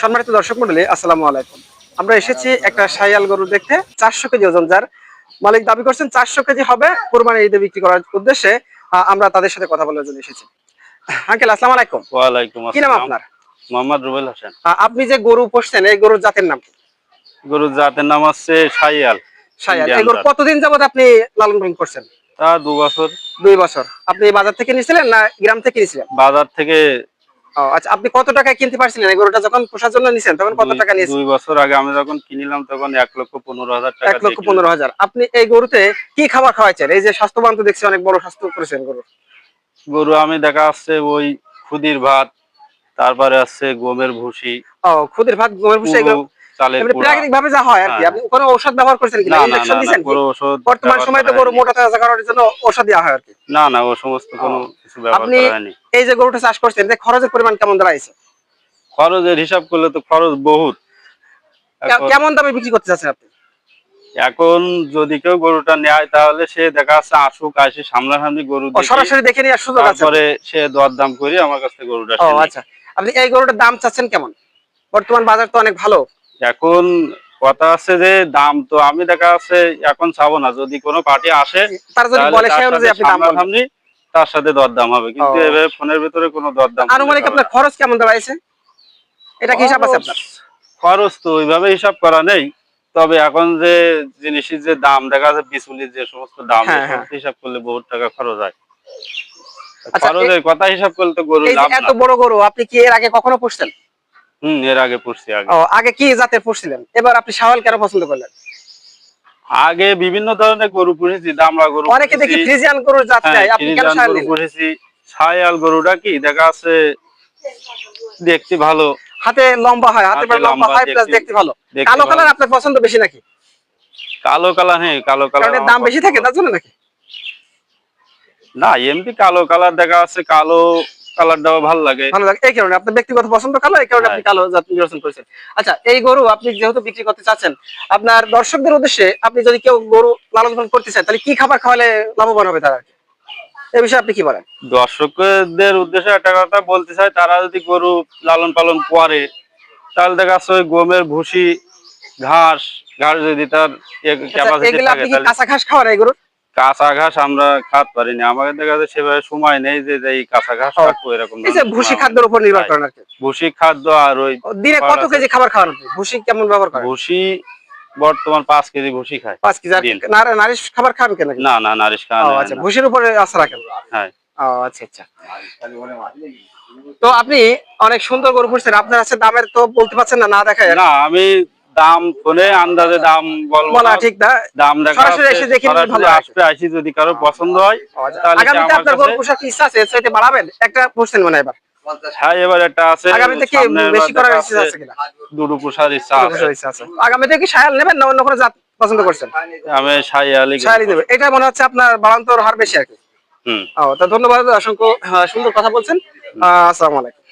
সম্মানিত দর্শক মন্ডলী আসসালামু আলাইকুম। আমরা এসেছি একটা সাইয়াল গরু দেখতে চারশো কেজি ওজন যার। মালিক দাবি করছেন চারশো কেজি হবে কোরবানি ঈদে বিক্রি করার উদ্দেশ্যে আমরা তাদের সাথে কথা বলার জন্য এসেছি। আঙ্কেল আসসালামু আলাইকুম। ওয়ালাইকুম কি নাম আপনার? মোহাম্মদ রুবেল হোসেন। আপনি যে গরু পোষছেন এই গরুর জাতের নাম গরুর জাতের নাম হচ্ছে সাইয়াল সাইয়াল এই গরু কতদিন যাবত আপনি লালন পালন করছেন? তা দু বছর। দুই বছর। আপনি বাজার থেকে নিয়েছিলেন না গ্রাম থেকে নিয়েছিলেন? বাজার থেকে ও, আচ্ছা আপনি কত টাকায় কিনতে পারছিলেন? এই গরুটা যখন পোষার জন্য নিছেন তখন কত টাকা নিয়েছেন? দুই বছর আগে আমি যখন কিনিলাম তখন এক লক্ষ পনেরো হাজার টাকা এক লক্ষ। পনেরো হাজার। আপনি এই গরুতে কি খাবার খাওয়াইছেন? এই যে স্বাস্থ্যবান তো দেখছি অনেক বড় স্বাস্থ্য করেছেন গরু। গরু আমি দেখা যাচ্ছে ওই খুদির ভাত তারপরে আছে গমের ভুসি। ও খুদের ভাত গমের ভুসি এগুলো চালের প্রাকৃতিক ভাবে যা হয় আর কি। আপনি কোনো ঔষধ ব্যবহার করছেন কিনা? না না ইনজেকশন না, না দিয়েছেন কোনো ওষুধ বর্তমান ব্যবহার তো গরু মোটা তাজা করার জন্য ঔষধ দেওয়া আর কি। না না ও সমস্ত কোনো কিছু ব্যবহার করা হয়নি। এই যে গরুটা চাষ করছেন এতে খরচের পরিমাণ কেমন দাঁড়াইছে? খরচের হিসাব করলে তো খরচ বহুত। এখন- কেমন দামে বিক্রি করতে চাচ্ছেন আপনি? এখন যদি কেউ গরুটা নেয় তাহলে সে দেখা যাচ্ছে আসুক আসে সামনাসামনি গরু সরাসরি দেখে নেওয়ার সুযোগ আছে। তারপরে সে দরদাম করে আমার কাছে গরুটা ও আচ্ছা। আপনি এই গরুটার দাম চাচ্ছেন কেমন? বর্তমান বাজার তো অনেক ভালো। এখন কথা আছে যে দাম তো আমি দেখা যাচ্ছে এখন চাবো না। যদি কোনো পার্টি আসে তারা সাথে দরদাম হবে। কিন্তু। এভাবে ফোনের ভিতরে কোনো দরদাম আনুমানিক আপনার খরচ কেমন দাঁড়াইছে এটা কি হিসাব আছে আপনার? খরচ তো ওইভাবে হিসাব করা নেই। তবে এখন যে জিনিসের যে দাম দেখা যাচ্ছে বিচুলির যে সমস্ত দাম হ্যাঁ, হিসাব করলে বহুত টাকা খরচ হয়। আচ্ছা, খরচের কথা হিসাব করলে তো গরু এত বড় গরু আপনি কি এর আগে কখনো পুষছেন? হম এর আগে পড়ছি আগে। ও আগে কি জাতের পুষছিলেন এবার আপনি শাওয়াল কেন পছন্দ করলেন? আগে বিভিন্ন ধরনের গরু পুষেছি দামড়া গরু অনেকে দেখি ফ্রিজিয়ান গরুর জাত হ্যাঁ, চাই আপনি কেন শাওয়াল নিলেন? পুষেছি। ছায়াল গরুটা কি? দেখা আছে দেখতে ভালো। হাতে লম্বা হয় হাতে হাতে লম্বা হয় প্লাস দেখতে- দেখতে ভালো। কালো কালার আপনার পছন্দ বেশি নাকি? কালো কালার হ্যাঁ কালো কালারের দাম বেশি থাকে তার জন্য নাকি? না এমনি কালো কালার দেখা আছে কালো কালারটাও ভালো লাগে। ভালো লাগে। এই কারণে আপনার ব্যক্তিগত পছন্দ কালো এই কারণে আপনি। কালো জাত নির্বাচন করেছেন। আচ্ছা এই গরু আপনি যেহেতু বিক্রি করতে চাচ্ছেন আপনার দর্শকদের উদ্দেশ্যে আপনি যদি কেউ গরু লালন পালন করতে চান তাহলে কি খাবার খাওয়ালে লাভবান হবে তারা? এই বিষয়ে আপনি কি বলেন? দর্শকদের উদ্দেশ্যে একটা কথা বলতে চাই তারা যদি গরু লালন পালন করে তাহলে দেখা যাচ্ছে গমের ভুসি ঘাস ঘাস যদি তার আচ্ছা, ক্যাপাসিটি এগুলো থাকে তাহলে কাঁচা ঘাস খাওয়ান এই গরু কাঁচা ঘাস আমরা খাতে পারিনি। আমাদের দেখা যাচ্ছে সেভাবে সময় নেই যে এই কাঁচা ঘাস কাটবো এরকম ভুসি খাদ্যের উপর নির্ভর। করেন আর ভুসি খাদ্য আর ওই দিনে কত কেজি খাবার খাওয়ান ভুসি কেমন ব্যবহার করেন? ভুসি বর্তমান পাঁচ কেজি ভুসি খায় পাঁচ কেজি আর নারিশ খাবার খান কেন না না নারিশ ও আচ্ছা। ভুসির উপরে আশা রাখেন। হ্যাঁ। ও আচ্ছা আচ্ছা। তো আপনি অনেক সুন্দর গরু পুষছেন। আপনার কাছে দামের তো বলতে পারছেন না না দেখায় না আমি দাম ফোনে আন্দাজে দাম বলব বলা না। ঠিক না দাম দেখা সরাসরি এসে দেখে নিলে ভালো আসবে আসি যদি কারও পছন্দ হয় তাহলে আগামীতে আপনার গরু কাছে- পোষার কি ইচ্ছা আছে চাইতে বাড়াবেন? একটা মনে এবার। হ্যাঁ এবার একটা আছে আগামীতে কি বেশি করার ইচ্ছা আছে কিনা? দুটো পোষার ইচ্ছা আছে। পোষার ইচ্ছা আছে। আগামীতে কি সায়াল নেবেন না অন্য কোনো জাত পছন্দ করছেন? আমি এটা মনে হচ্ছে আপনার বাড়ান্তর হার বেশি আর কি। হুম। ও তা ধন্যবাদ অসংখ্য সুন্দর কথা বলছেন। আসসালামু আলাইকুম।